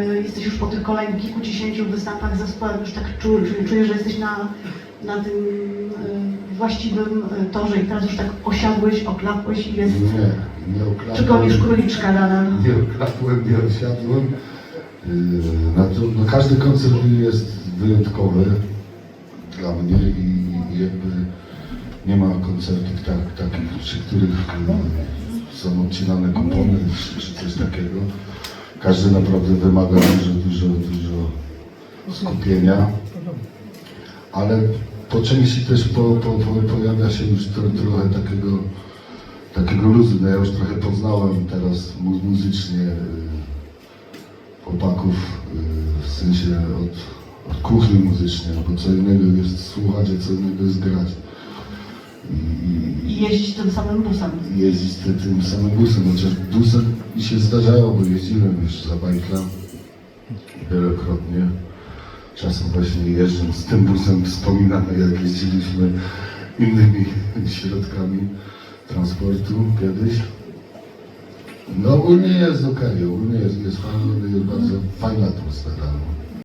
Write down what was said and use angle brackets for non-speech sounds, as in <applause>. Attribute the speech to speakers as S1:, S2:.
S1: y, jesteś już po tych kolejnych kilkudziesięciu występach z zespołem, już tak czu, czu- czujesz, że jesteś na, na tym y, właściwym y, torze i teraz już tak osiadłeś, oklapłeś i jest...
S2: Nie, nie oklapłem.
S1: Czy gonisz króliczka nadal?
S2: Nie oklapłem, nie osiadłem. Na to, no każdy koncert jest wyjątkowy dla mnie i, i jakby nie ma koncertów tak, takich, przy których są odcinane kompony czy, czy coś takiego. Każdy naprawdę wymaga dużo, dużo, dużo skupienia, ale po części też po, po, po, pojawia się już tro, trochę takiego, takiego luzu. No ja już trochę poznałem teraz mu, muzycznie y, chłopaków, y, w sensie od, od kuchni muzycznej, no bo co innego jest słuchać, a co innego jest grać. I, I
S1: jeździć tym samym busem.
S2: jeździć ty, tym samym busem, chociaż busem mi się zdarzało, bo jeździłem już za bajka wielokrotnie. Czasem właśnie jeżdżąc tym busem wspominamy, jak jeździliśmy innymi <laughs> środkami transportu kiedyś. No ogólnie jest okej, ogólnie jest, jest jest bardzo fajna atmosfera. No.